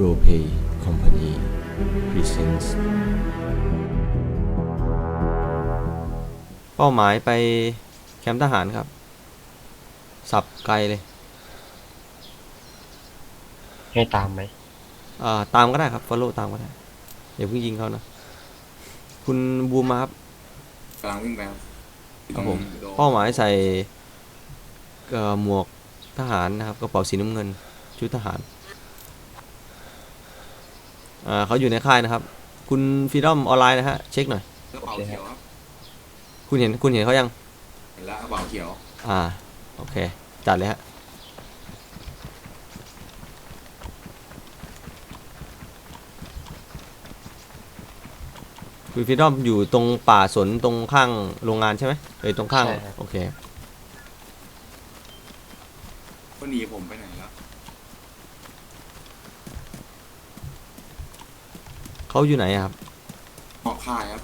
Roleplay Company Presents เป้าหมายไปแคมป์ทหารครับ สับไกลเลย ให้ตามไหมอ่าตามก็ได้ครับ follow ตามก็ได้อย่าเพิ่งยิงเขานะ คุณบูมมาครับ กำลังวิ่งไปครับครับผมโดนเป้าหมายใส่เอ่อหมวกทหารนะครับ กระเป๋าสีน้ำเงิน ชุดทหาร อ่าเขาอยู่ในค่ายนะครับ คุณฟีดอมออนไลน์นะฮะเช็คหน่อย กระเป๋าเขียวครับคุณเห็นคุณเห็นเขายัง เห็นแล้วกระเป๋าเขียวอ่า โอเค จัดเลยฮะ คุณฟีดอมอยู่ตรงป่าสนตรงข้างโรงงานใช่ไหมเอ้ยตรงข้างโอเค ก็หนีผมไปไหนแล้ว เขาอยู่ไหนอะครับออกค่ายครับ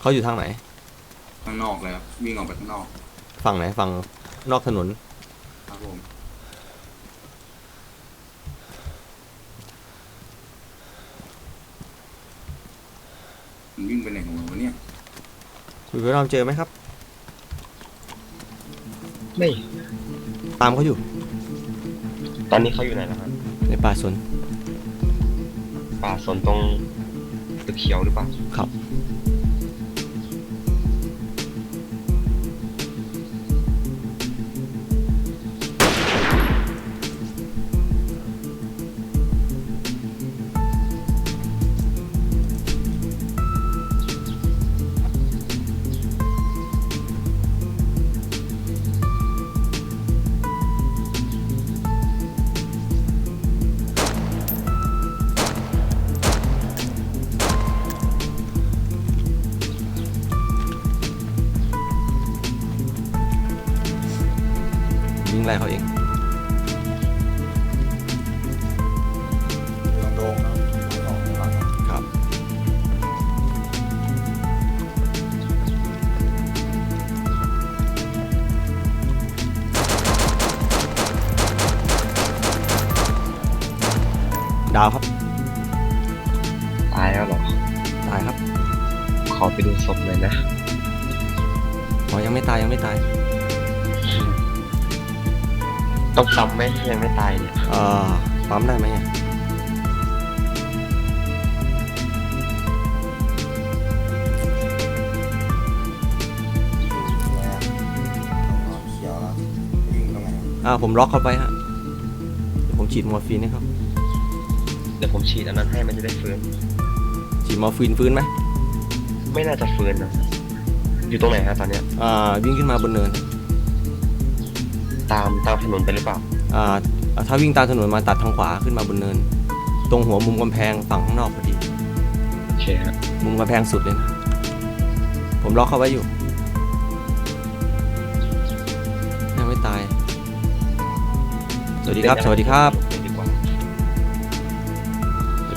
เขาอยู่ทางไหน ข้างนอกเลยครับวิ่งออกไปข้างนอกฝั่งไหนฝั่งนอกถนน ครับผมมันวิ่งไปไหนของมันวะเนี่ยคุณฟีดอมเจอไหมครับ ไม่ ตามเขาอยู่ ตอนนี้เขาอยู่ไหนแล้วครับ ในป่าสน ป่าสนตรงตึกเขียวหรือเปล่าครับ ดาวครับ ตายแล้วเหรอ ตายครับ ขอไปดูศพหน่อยนะ อ๋อ ยังไม่ตายยังไม่ตาย ต้องซ้ำไหมถ้ายังไม่ตายเนี่ยเอ่อ ปั๊มได้ไหมอะเขียวแล้ววิ่งตรงไหนครับอ่าผมล็อกเขาไปฮะเดี๋ยวผมฉีดมอร์ฟีนให้เขา เดี๋ยวผมฉีดอันนั้นให้มันจะได้ฟื้น ฉีดมอร์ฟีนฟื้นไหมไม่น่าจะฟื้นนะอยู่ตรงไหนฮะตอนเนี้ยอ่าวิ่งขึ้นมาบนเนินตามตามถนนไปหรือเปล่าอ่าถ้าวิ่งตามถนนมาตัดทางขวาขึ้นมาบนเนิน ตรงหัวมุมกำแพงฝั่งข้างนอกพอดีโอเคฮะมุมกำแพงสุดเลยนะผมล็อกเขาไว้อยู่ยังไม่ตาย สวัสดีครับ สวัสดีครับเล่น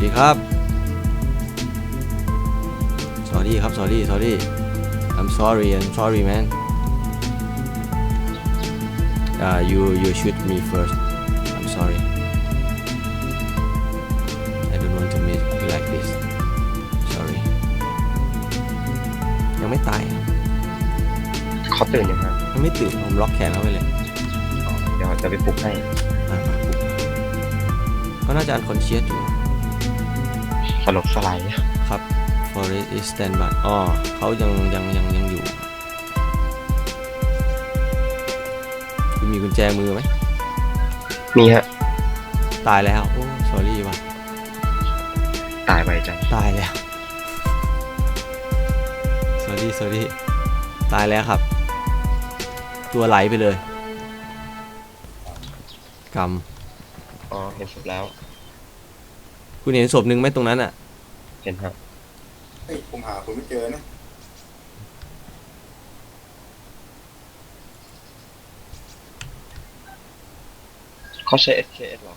ดีกว่าสวัสดีครับ sorry ครับ sorry sorry I'm sorry I'm sorry man uh, you you shoot me first I'm sorry I don't want to meet you like this sorry ยังไม่ตายเขาตื่นยังฮะยังไม่ตื่นผมล็อกแขนเขาไว้เลยอ๋อเดี๋ยวจะไปปลุกให้อะมาปุ๊บก็น่าจะอันคอนเชียสอยู่ สลบสลายครับ Forest is standby อ๋อเขายังยังยังยังอยู่ คุณมีกุญแจมือไหม มีฮะ ตายแล้ว โอ้ sorry ว่ะ ตายไวจัง ตายแล้ว sorry sorry ตายแล้วครับ ตัวไหลไปเลยกอ๋อ เห็นศพแล้วำคุณเห็นศพหนึ่งไหมตรงนั้นอะ เห็นฮะเฮ้ยผมหาคนไม่เจอนะเขาใช้ SKS เหรอ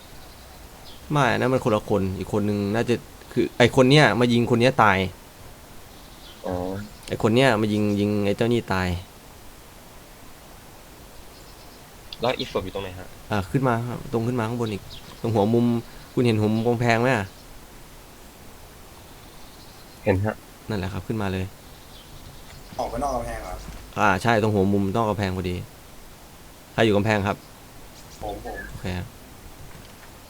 ไม่อันนั่นมันคนละคนอีกคนนึงน่าจะคือไอคนเนี้ยมายิงคนเนี้ยตาย อ๋อไอคนเนี้ยมายิงยิงไอเจ้านี่ตายแล้วอีกศพอยู่ตรงไหนฮะอ่าขึ้นมาครับตรงขึ้นมาข้างบนอีก ตรงหัวมุมคุณเห็นหุมกำแพงไหมอะ เห็นฮะ นั่นแหละครับขึ้นมาเลย ออกไปนอกกำแพงเหรออ่าใช่ตรงหัวมุมต้องกำแพงพอดีใครอยู่กำแพงครับผมผมโอเคครับ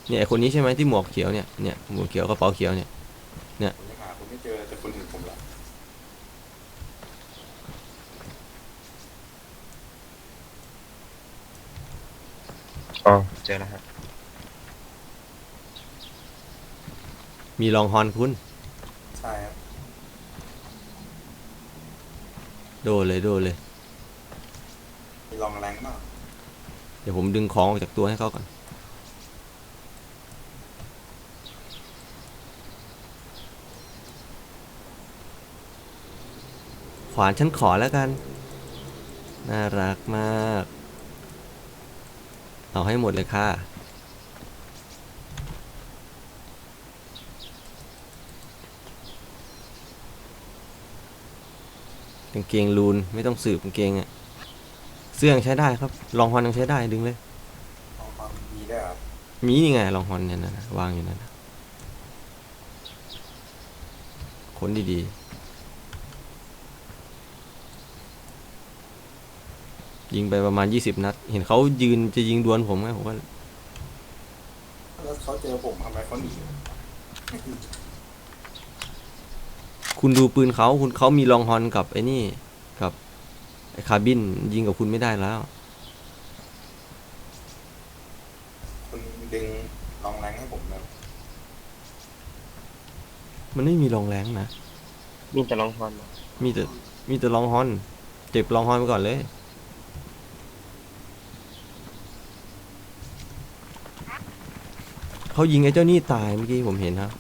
เนี่ยไอคนนี้ใช่ไหมที่หมวกเขียวเนี่ยเนี่ยหมวกเขียวกระเป๋าเขียวเนี่ยผมยังหาคุณไม่เจอแต่คุณเห็นผมแล้วอ๋อเจอแล้วฮะมีลองฮอนคุณ ใช่ครับ โดนเลยโดนเลย มีลองแรงมากเดี๋ยวผมดึงของออกจากตัวให้เขาก่อน ขวานฉันขอแล้วกัน น่ารักมาก เอาให้หมดเลยค่ะ กางเกงลูนไม่ต้องสืบกางเกงอะเสื้อยังใช้ได้ครับลองฮอนยังใช้ได้ดึงเลยลองความมีได้เหรอมีนี่ไงลองฮอนเนี่ยนะนะวางอยู่นั่นนะค้นดีๆ ยิงไปประมาณยี่สิบนัด เห็นเขายืนจะยิงดวลผมไงผมว่าแล้วเขาเจอผมทำไมเขาหนี คุณดูปืนเขาคุณเขามีลองฮอนกับไอ้นี่กับไอ้คาร์บินยิงกับคุณไม่ได้แล้ว คุณดึงลองแรงให้ผมแล้วมันไม่มีลองแรงนะ มีแต่ลองฮอนมามีแต่มีแต่ลองฮอน เจ็บลองฮอนไปก่อนเลย เขายิงไอ้เจ้านี่ตายเมื่อกี้ผมเห็นครับ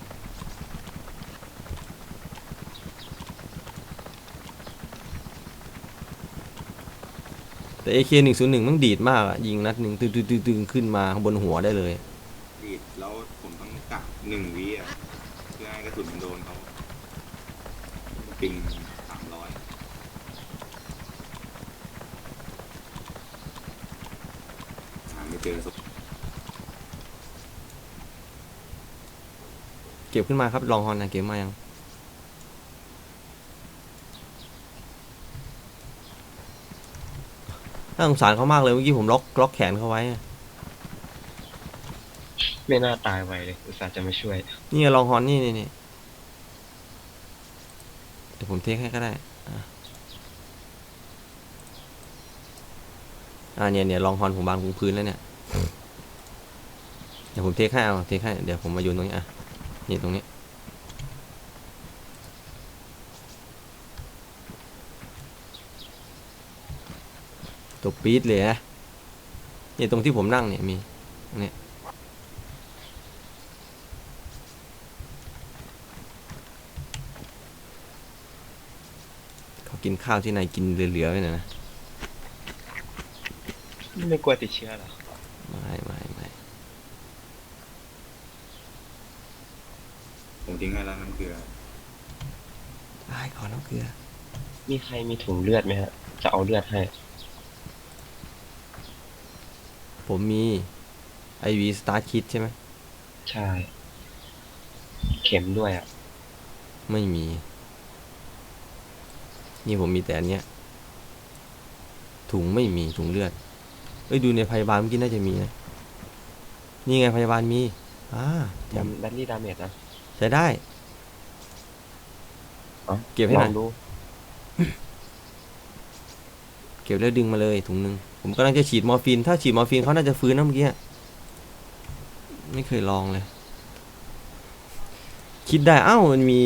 แต่ AK หนึ่งศูนย์หนึ่งมันดีดมากอะยิงนัดหนึ่งตึงตึงตึงตึงขึ้นมาข้างบนหัวได้เลย ดีดแล้วผมต้องกักหนึ่งวิอะเพื่อให้กระสุนมันโดนเขาปิงสามร้อยหาไม่เจอศพเก็บขึ้นมาครับลองฮอนนะเก็บมายัง น่าสงสารเขามากเลยเมื่อกี้ผมล็อกล็อกแขนเขาไว้อะไม่น่าตายไวเลยอุตส่าห์จะมาช่วย นี่ไงลองฮอนนี่นี่นี่เดี๋ยวผมเทคให้ก็ได้ อะอ่าเนี่ยเนี่ยลองฮอนผมบางพุงพื้นแล้วเนี่ย เดี๋ยวผมเทคให้เอาเทคให้เดี๋ยวผมมาโยนตรงนี้อะนี่ตรงนี้ ตัวปี๊ดเลยนะเนี่ยตรงที่ผมนั่งเนี่ยมีตรงเนี้ยเขากินข้าวที่นายกินเหลือๆไว้น่ะนะไม่กลัวติดเชื้อเหรอไม่ไม่ไม่ผมทิ้งให้แล้วน้ำเกลือได้ขอน้ำเกลือ มีใครมีถุงเลือดไหมฮะ จะเอาเลือดให้ ผมมีไอวีสตาร์ทคิดใช่ไหมใช่ เข็มด้วยอะ ไม่มี นี่ผมมีแต่อันเนี้ย ถุงไม่มีถุงเลือด เอ้ยดูในพยาบาลเมื่อกี้น่าจะมีนะ นี่ไงพยาบาลมี อ่าแจมแบตลี่ดาเมจนะ ใช้ได้อ๋อเก็บให้หน่อยลองดูเก็บแล้วดึงมาเลยถุงหนึ่ง ผมกำลังจะฉีดมอร์ฟีน ถ้าฉีดมอร์ฟีนเขาน่าจะฟื้นนะเมื่อกี้ ไม่เคยลองเลย คิดได้ เอ้า มันมี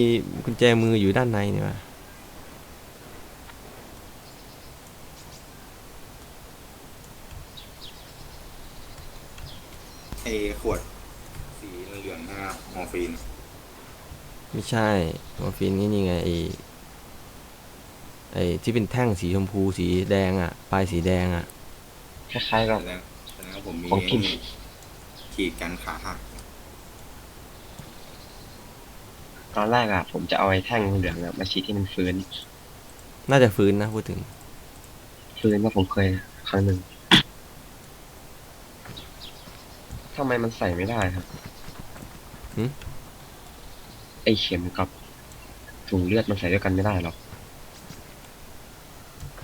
กุญแจมืออยู่ด้านในนี่วะเอขวด สีเหลืองๆนะครับมอร์ฟีน ไม่ใช่ มอร์ฟีนนี่นี่ไงไอไอที่เป็นแท่งสีชมพูสีแดงอะ ปลายสีแดงอะ คล้ายๆแสกับดงแสดงว่าผมมีของกิน ขีดกันขาหักตอนแรกอะผมจะเอาไอ้แท่งเหลืองๆอะมาฉีดที่มันฟื้น น่าจะฟื้นนะพูดถึง ฟื้นว่าผมเคยครั้งหนึ่งทำไมมันใส่ไม่ได้ครับหึ ไอเข็มกับถุงเลือดมันใส่ด้วยกันไม่ได้หรอก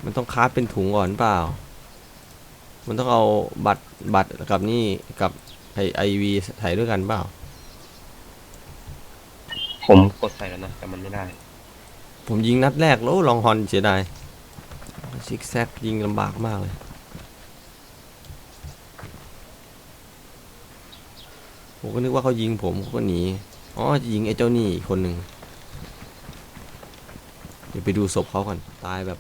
มันต้องคาดเป็นถุงก่อนเปล่า มันต้องเอาบัตรบัตรกับนี่กับไอไอวีใส่ด้วยกันเปล่า ผมกดใส่แล้วนะ แต่มันไม่ได้ ผมยิงนัดแรกแล้วลองฮอนเสียดายซิกแซกยิงลำบากมากเลย ผมก็นึกว่าเขายิงผมเขาก็หนี อ๋อจะยิงไอ้เจ้านี่อีกคนหนึ่งเดี๋ยวไปดูศพเขาก่อน ตายแบบ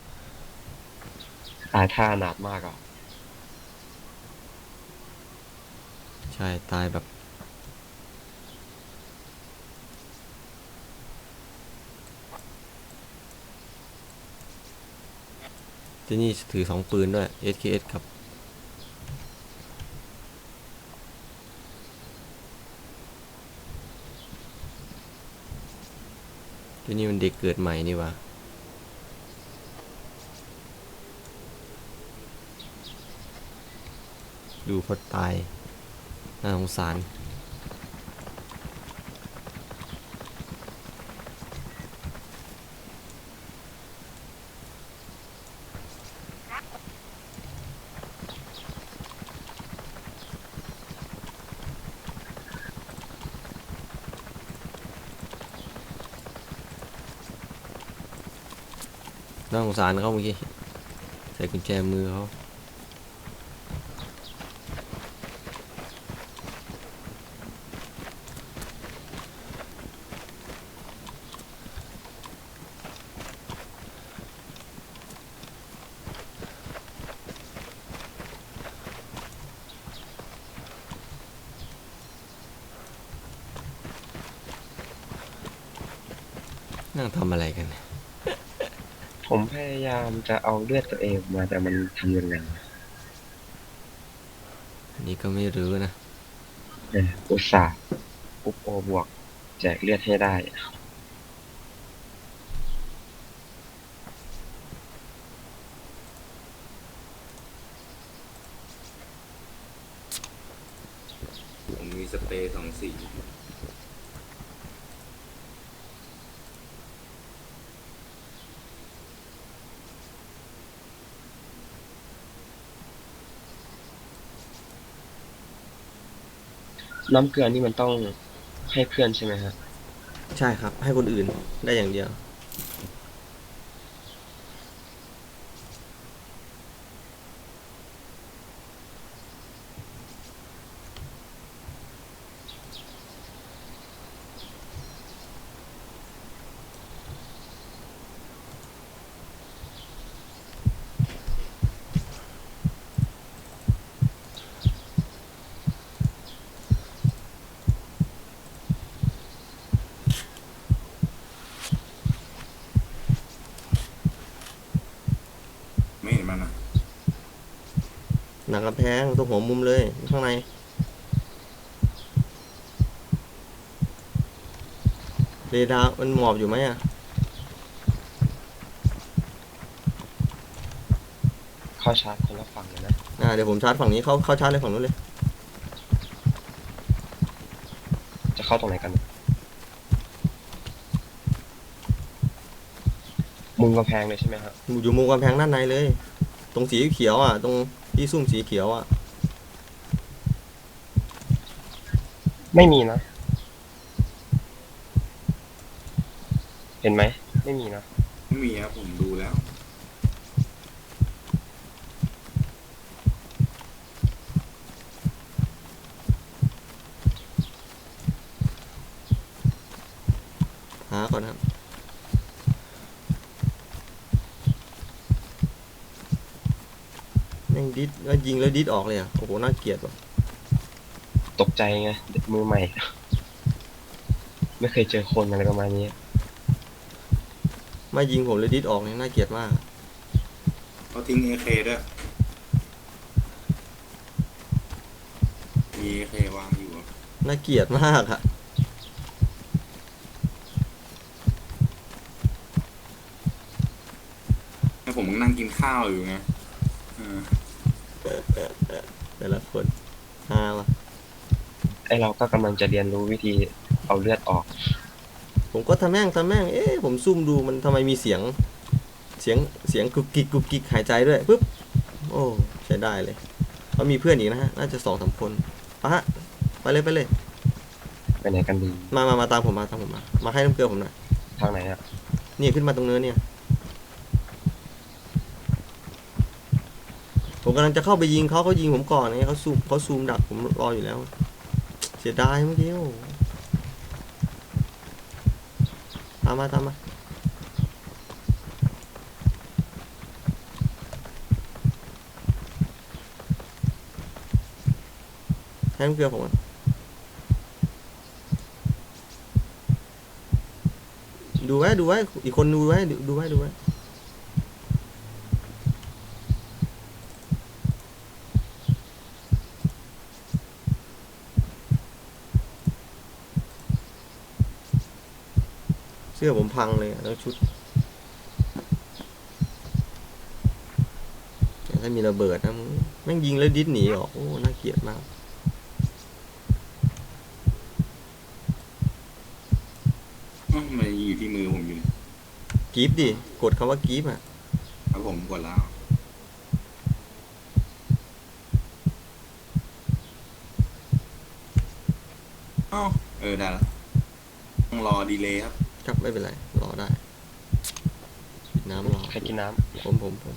ตายท่าหนาดมากอะ ใช่ตายแบบเจนี่ถือสองปืนด้วย SKS ครับเจนี่มันเด็กเกิดใหม่นี่วะดูพอตาย น่าสงสาร น่าสงสารเขาเมื่อกี้ใส่กุญแจมือเขา นั่งทำอะไรกันเนี่ย ผมพยายาม จะเอาเลือดตัวเองมาแต่มันทำยังไงอันนี่ก็ไม่รู้นะเอออุตส่าห์ปุ๊บโอบวก แจกเลือดให้ได้ ผมมีสเปรย์สองสี น้ำเกลือนี่มันต้องให้เพื่อนใช่ไหมฮะ ใช่ครับ ให้คนอื่นได้อย่างเดียว ไม่เห็นมันอะ หนัง กระแพงตรงหัวมุมเลยข้างในเรดาร์มันหมอบอยู่ไหมอะเข้าชาร์จคนละฝั่งเลยนะอ่าเดี๋ยวผมชาร์จฝั่งนี้เขาเข้าชาร์จเลยฝั่งนู้นเลย จะเข้าตรงไหนกัน มุมกำแพงเลยใช่ไหมฮะอยู่มุมกำแพงด้านในเลย ตรงสีเขียวอะ ตรง ที่ซุ่มสีเขียวอะ ไม่มีนะ เห็นไหม ไม่มีนะ ไม่มีครับผมดูแล้ว หาก่อนครับแม่ง ดิดแล้วยิงแล้วดิดออกเลยอะโอ้โหน่าเกลียดว่ะตกใจไงเด็กมือใหม่ ไม่เคยเจอคนอะไรประมาณนี้ไม่ยิงผมเลยดิดออกเนี่ยน่าเกลียดมากเขาทิ้งเอเคด้วยมีเอเควางอยู่อะน่าเกลียดมากอะให้ผมนั่งกินข้าวอยู่ไงเออ แต่ละคนฮาว่ะ ไอเราก็กำลังจะเรียนรู้วิธีเอาเลือดออก ผมก็ทำแม่งทำแม่ง เอ๊ะผมซุ่มดูมันทำไมมีเสียง เสียงเสียงกุกกิกกุกกิกหายใจด้วยปุ๊บ โอ้ใช้ได้เลยเขามีเพื่อนอีกนะฮะ น่าจะสองสามคนไปะฮะ ไปเลยไปเลย ไปไหนกันดีมามามาตามผมมาตามผมมา มาให้น้ำเกลือผมหน่อย ทางไหนอะนี่ขึ้นมาตรงเนื้อเนี่ย ผมกำลังจะเข้าไปยิงเขาเขายิงผมก่อนไงเขาซูมเขาซูมดักผมรออยู่แล้วเสียดายเมื่อกี้โอ้ตามมาตามมาให้น้ำเกลือผมดูไว้ดูไว้อีกคนดูไว้ดูไว้ดูไว้ เสื้อผมพังเลยอะแล้วชุดแต่ถ้ามีระเบิดนะมึงแม่งยิงแล้วดิ้นหนีออกโอ้น่าเกลียดมากอ้าวมันอยู่ที่มือผมอยู่เนี่ยกรีฟดิกดคำว่ากรีฟอะครับผมกดแล้วอ้าวเออได้แล้วต้องรอดีเลย์ครับ ครับไม่เป็นไร รอได้ปิดน้ำรอใครกินน้ผมผมผม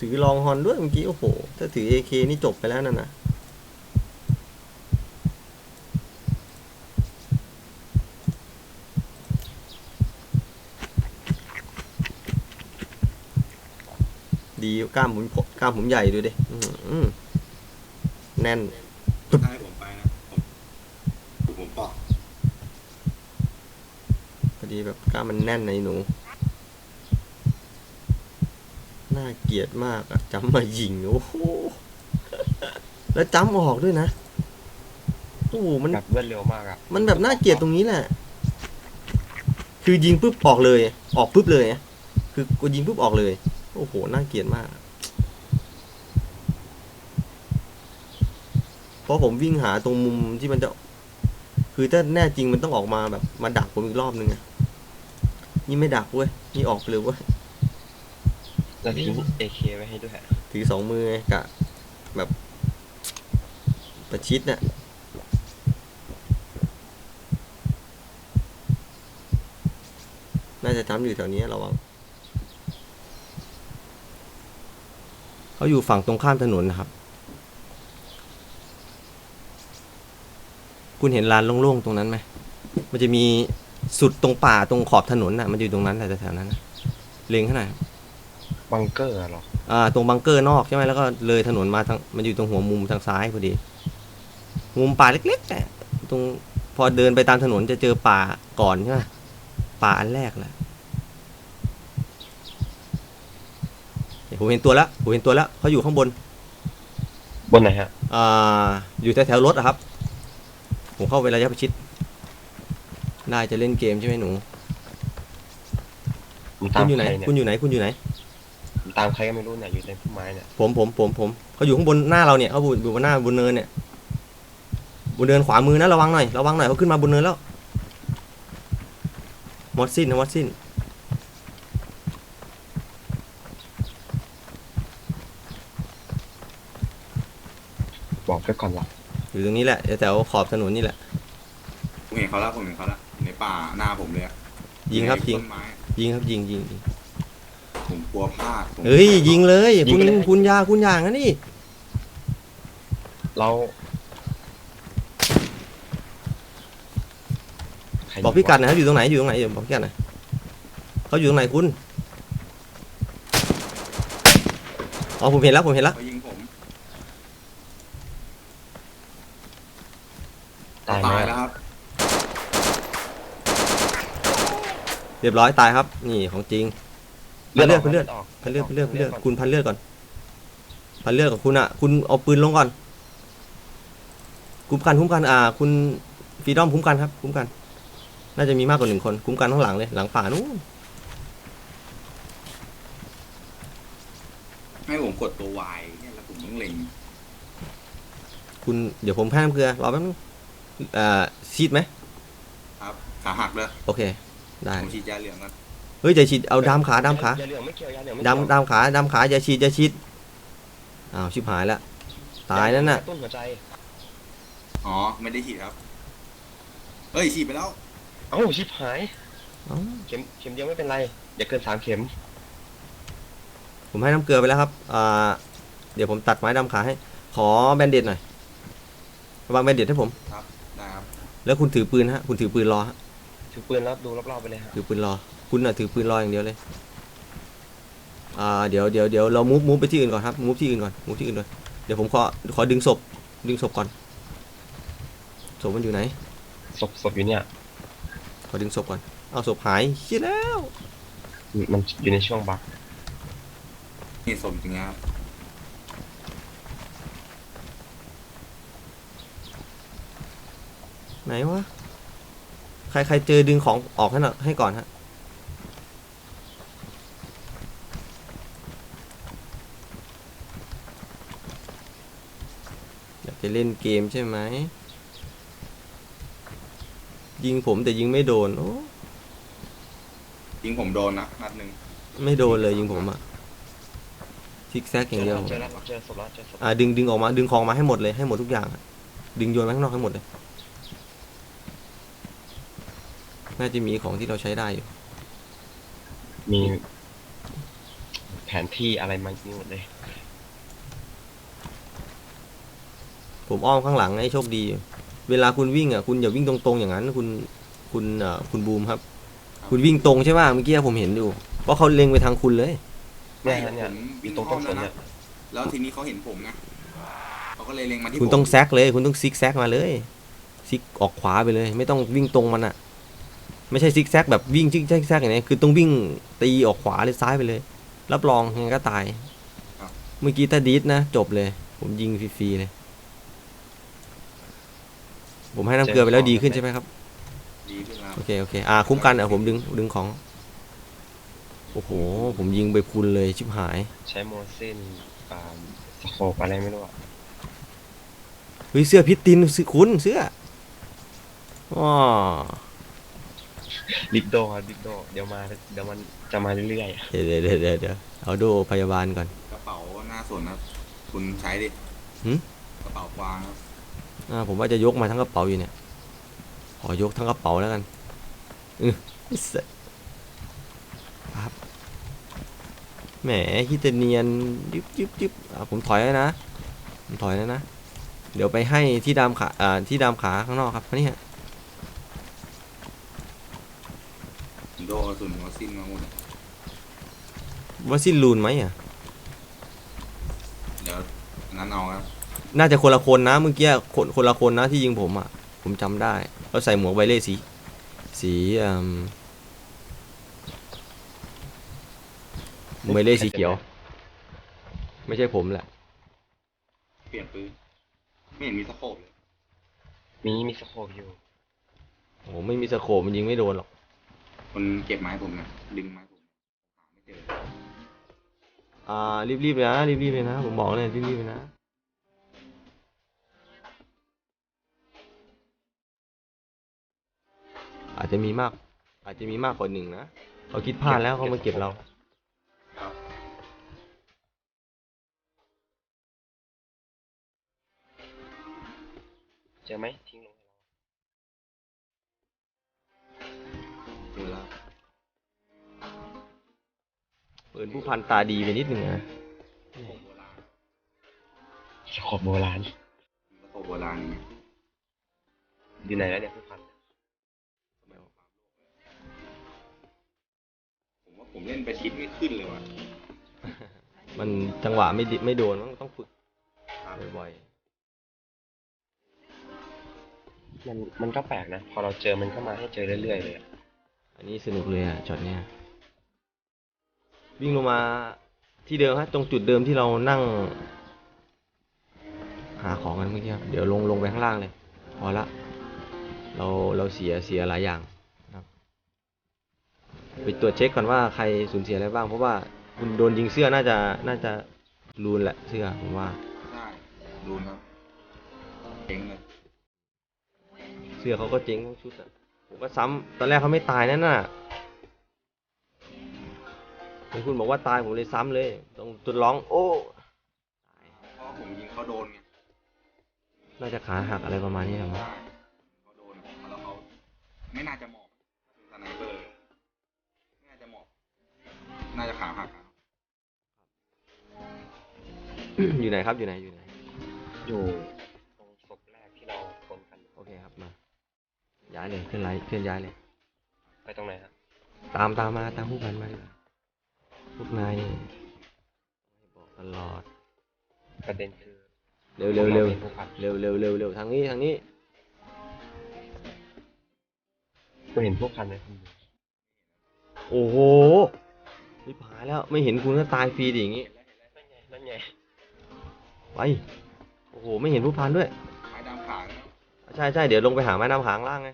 ถือลองฮอนด้วยเมื่อกี้ โอ้โห ถ้าถือ AK นี่จบไปแล้วนั่นน่ะ ดีกล้ามผมกล้ามผมใหญ่ดูดิอื้อหือแน่นถ้าให้ผมไปนะผมผมปอก พอ ดีแบบกล้ามมันแน่นในะไอ้หนู น่าเกลียดมากอะจำมายิงโอ้โหแล้วจำออกด้วยนะโอ้โหมันำแบบรวดเร็วมากอะมันแบบน่าเกลียดตรงนี้แหละ คือยิงปุ๊บออกเลย ออกปุ๊บเลยอะคือกูยิงปุ๊บออกเลย โอ้โหน่าเกลียดมากเพราะผมวิ่งหาตรงมุมที่มันจะ คือถ้าแน่จริงมันต้องออกมาแบบมาดักผมอีกรอบนึงอะ นี่ไม่ดักเว้ย นี่ออกไปเลยเว้ย แล้วทิ้ง AK ไว้ให้ด้วยถือสองมือไงกะ แบบ ประชิดเนี่ยน่าจะจำอยู่แถวนี้ระวัง เขาอยู่ฝั่งตรงข้ามถนนนะครับ คุณเห็นลานโล่งๆตรงนั้นไหม มันจะมี สุดตรงป่าตรงขอบถนนน่ะ มันอยู่ตรงนั้นแหละแถวๆนั้นน่ะเล็งขางหนาดบังเกอร์เหรอ อ่า ตรงบังเกอร์นอกใช่ไหมแล้วก็เลยถนนมาทางมันอยู่ตรงหัวมุมทางซ้ายพอดี มุมป่าเล็กๆอะตรงพอเดินไปตามถนนจะเจอป่าก่อนใช่ไหมป่าอันแรกแหละเดี๋ยวผมเห็นตัวแล้วผมเห็นตัวแล้วเขาอยู่ข้างบน บนไหนฮะ อ่าอยู่แถวๆรถอะครับ ผมเข้าไประยะประชิด ได้จะเล่นเกมใช่ไหมหนู ผมตาคุมณอยู่ไหน ใครเนี่ยคุณอยู่ไหน คุณอยู่ไหน ผมตามใครก็ไม่รู้เนี่ยอยู่ในพุ่มไม้เนี่ยผม ผม ผม ผม เขาอยู่ข้างบนหน้าเราเนี่ยเขาอยู่อยู่บนหน้าบนเนินเนี่ย บนเนินขวามือนะระวังหน่อย ระวังหน่อยเขาขึ้นมาบนเนินแล้วมอสซินนะมอสซินบอกไปก่อนละอยู่ตรงนี้แหละแถวๆขอบถนนนี่แหละผมเห็นเขาแล้วผมเห็นเขาแล้วใน ป่าหน้าผมเลยอะยิงครับยิง ต้นไม้ยิงครับยิงยิงยิงผมกลัวพลาดผมเฮ้ยยิงเลยคุณคุณยาคุณอย่างนะนี่เราใครบอกพี่กัดหนะครับอยู่ตรงไหนอยู่ตรงไหนเดี๋ยวบอกพี่กัดหน่อยเขาอยู่ตรงไหนคุณอ๋อผมเห็นแล้วผมเห็นแล้วเขายิงผมตายไหมตายอะแล้วค รับเรียบร้อยตายครับ นี่ของจริงพันเลือดพันเลือดกพันเลือดพันเลือดพันเลือดคุณพันเลือดก่อนพันเลือดกับคุณอะ คุณเอาปืนลงก่อนคุ้มกันคุ้มกันอ่า คุณฟรีดอมคุ้มกันครับ คุ้มกัน น่าจะมีมากกว่าหนึ่งคน คุ้มกันข้างหลังเลย หลังป่านู้นให้ผมกดตัววายเนี่ยแล้วผมต้องเล็งคุณเดี๋ยวผมให้น้ำเกลือรอแป๊บนึงอ่าฉีดไหมครับขาหักเลยโอเค ได้ ผมฉีดยาเหลืองกันเฮ้ยจะฉีดเอาดามขาดามขาอย่าเหลืองไม่เกี่ยวอย่าเหลืองไม่ดามเกี่ยวดามขาดามขาอย่าฉีดอย่าฉีดอ้าวชิบหายแล้วตายนั่นน่ะต้นหัวใจอ๋อ ไม่ได้ฉีดครับเฮ้ยฉีดไปแล้ว เอ้าชิบหายเอ้า เข็มเข็มเดียวไม่เป็นไรอย่าเกินสามเข็มผมให้น้ำเกลือไปแล้วครับอ่าเดี๋ยวผมตัดไม้ดามขาให้ ขอแบนเด็ดหน่อย วางแบนเด็ดให้ผม ได้ครับ แล้วคุณถือปืนฮะ คุณถือปืนรอฮะ ถือปืนแล้วดูรอบๆไปเลยฮะถือปืนรอ คุณน่ะถือปืนรออย่างเดียวเลย อ่า เดี๋ยวเดี๋ยวเดี๋ยวเรามูฟมูฟไปที่อื่นก่อนครับ มูฟที่อื่นก่อน มูฟที่อื่นก่อน เดี๋ยวผมขอ ขอดึงศพ ดึงศพก่อน ศพมันอยู่ไหน ศพศพอยู่เนี่ย ขอดึงศพก่อน เอาศพหายเชี่ยแล้ว มันอยู่ในช่วงบักนี่สมจริงครับ ไหนวะใค รใครเจอดึงของออกให้หน่อยให้ก่อนฮะอยากจะเล่นเกมใช่ไหม ยิงผมแต่ยิงไม่โดนโอ้ยิงผมโดนนะนัดหนึ่งไม่โดนเลยยิงผมอะซิกแซกอย่างเดียวเจอแล้วเจอศพแล้วเจอศพอ่าดึงดึงออกมาดึงของมาให้หมดเลยให้หมดทุกอย่างอะดึงโยนมาข้างนอกให้หมดเลย น่าจะมีของที่เราใช้ได้อยู่ มีแผนที่อะไรมาอยู่หมดเลย ผมอ้อมข้างหลังให้โชคดี เวลาคุณวิ่งอะคุณอย่าวิ่งตรงๆอย่างนั้น คุณคุณเอ่อคุณบูมครับ คุณวิ่งตรงใช่ป่ะเมื่อกี้ผมเห็นอยู่เพราะเขาเล็งไปทางคุณเลยเนี่ยฮะเนี่ยผมอวิ่ยู่งตรงอ้ต้อนมสแล้วนนะเนี่ยแล้วทีนี้เขาเห็นผมไงเขาก็เลยเล็งมาที่คุณผมต้องแซกเลย คุณต้องซิกแซกมาเลย ซิกออกขวาไปเลย ไม่ต้องวิ่งตรงมันอะ ไม่ใช่ซิกแซกแบบวิ่งซิกแซกแซกอย่างนี้คือต้องวิ่งตีออกขวาหรือซ้ายไปเลย รับรองยังไงก็ตาย เมื่อกี้ถ้าดีดนะ จบเลย ผมยิงฟรีๆเลย ผมให้น้ำเกลือไปแล้วดีขึ้นใช่ไหมครับ ดีขึ้นแล้วโอเคโอเคอ่าคุ้มกันอะผมดึงดึงของ โอ้โห ผมยิงไปพุนเลยชิบหาย ใช้โมซินอ่าสโคปอะไรไม่รู้อะเฮ้ยเสื้อพิตตินซื้อคุณเสื้ออ๋อ ลิกโดครับลิกโดเดี๋ยวมาเดี๋ยวมันจะมาเรื่อยเดี๋ยวเดี๋ยวเดี๋ยวเดี๋ยวเดี๋ยวเอาดูพยาบาลก่อน กระเป๋าหน้าสวนครับ คุณใช้ดิหืมกระเป๋ากวางครับอ่าผมว่าจะยกมาทั้งกระเป๋าอยู่เนี่ย ขอยกทั้งกระเป๋าแล้วกันอือเสร็จครับแหมฮิตเนียนยิบยิบยิบอ่าผมถอยแล้วนะ ผมถอยแล้วนะ เดี๋ยวไปให้ที่ดามขาอ่าที่ดามขาข้างนอกครับนี่ฮะ ผม โดนกระสุนหัวสิ้นมาหมดว่าสิ้นรูนไหมอะ เดี๋ยวนั้นเอาครับน่าจะคนละคนนะเมื่อกี้คนคนละคนนะที่ยิงผมอะ ผมจำได้เขาใส่หมวกไวเล่สี สีอืมไวเล่สีเขียว ไม่ใช่ผมแหละ เปลี่ยนปืนไม่เห็นมีสะโพกเลยๆมีมีสโคปอยู่ โอ้โหไม่มีสโคปมันยิงไม่โดนหรอก คนเก็บไม้ผมนะดึงไม้ผมหาไม่เจออ่ารีบๆเลยนะรีบๆเลยนะผมบอกเลยรีบๆเลยนะอาจจะมีมาก อาจจะมีมากกว่าหนึ่งนะเขาคิดพลาดแล้วเขามาเก็บเราครับเจอไหมทิ้งลง ให้เราเจอแล้วปืนผู้พันตาดีไปนิดหนึ่งนะสะโพกโบราณสโคปโบราณสะโพกโบราณไงอยู่ไหนแล้วเนี่ยผู้พันผมว่าผมเล่นไปชิดไม่ขึ้นเลยว่ะมันจังหวะไม่ดิไม่โดนมันต้องฝึกครับบ่อยมันมันก็แปลกนะ พอเราเจอมันก็มาให้เจอเรื่อยๆเลยอะๆ อันนี้สนุกเลยอะช็อตเนี้ยวิ่งลงมาที่เดิมฮะตรงจุดเดิมที่เรานั่ง หาของกันเมื่อกี้ครับเดี๋ยวลงลงไปข้างล่างเลยพอละ เราเราเสียเสียหลายอย่างนะครับไปตรวจเช็คก่อนว่าใครสูญเสียอะไรบ้าง เพราะว่าคุณโดนยิงเสื้อน่าจะน่าจะรูนแหละเสื้อผมว่าใช่รูนครับเจ๊งเลยเสื้อเขาก็เจ๊งทั้งชุดอะ ผมก็ซ้ำตอนแรกเขาไม่ตายนั่นน่ะเห็นคุณบอกว่าตายผมเลยซ้ำเลยต้องจนร้อง โอ้ตายเพราะผมยิงเขาโดนไงน่าจะขาหักอะไรประมาณนี้แหละมั้งเขาโดนแล้วเขาไม่น่าจะหมอบสไนเปอร์ไม่น่าจะหมอบน่าจะขาหักครับอยู่ไหนครับอยู่ไหนอยู่ไหนอยู่ ย้ายเลยเคลื่อนไลเคลื่อนย้ายเลย ไปตรงไหนครับ ตามตามมาตามผู้พันมาดีกว่าพวกนายนี่ให้บอกตลอด ประเด็นคือเร็วเร็วเร็วห็นผู้พันเร็วเร็วเร็วเร็วทางนี้ทางนี้ก็เห็นผู้พันเลยคุณโอ้โหรีบหายแล้วไม่เห็นคุณก็ตายฟรีดิอย่างงี้นั่นไงนั่นไงไปโอ้โหไม่เห็นผู้พันด้วย ใช่ใช่เดี๋ยวลงไปหาแม่น้ำหางล่างไง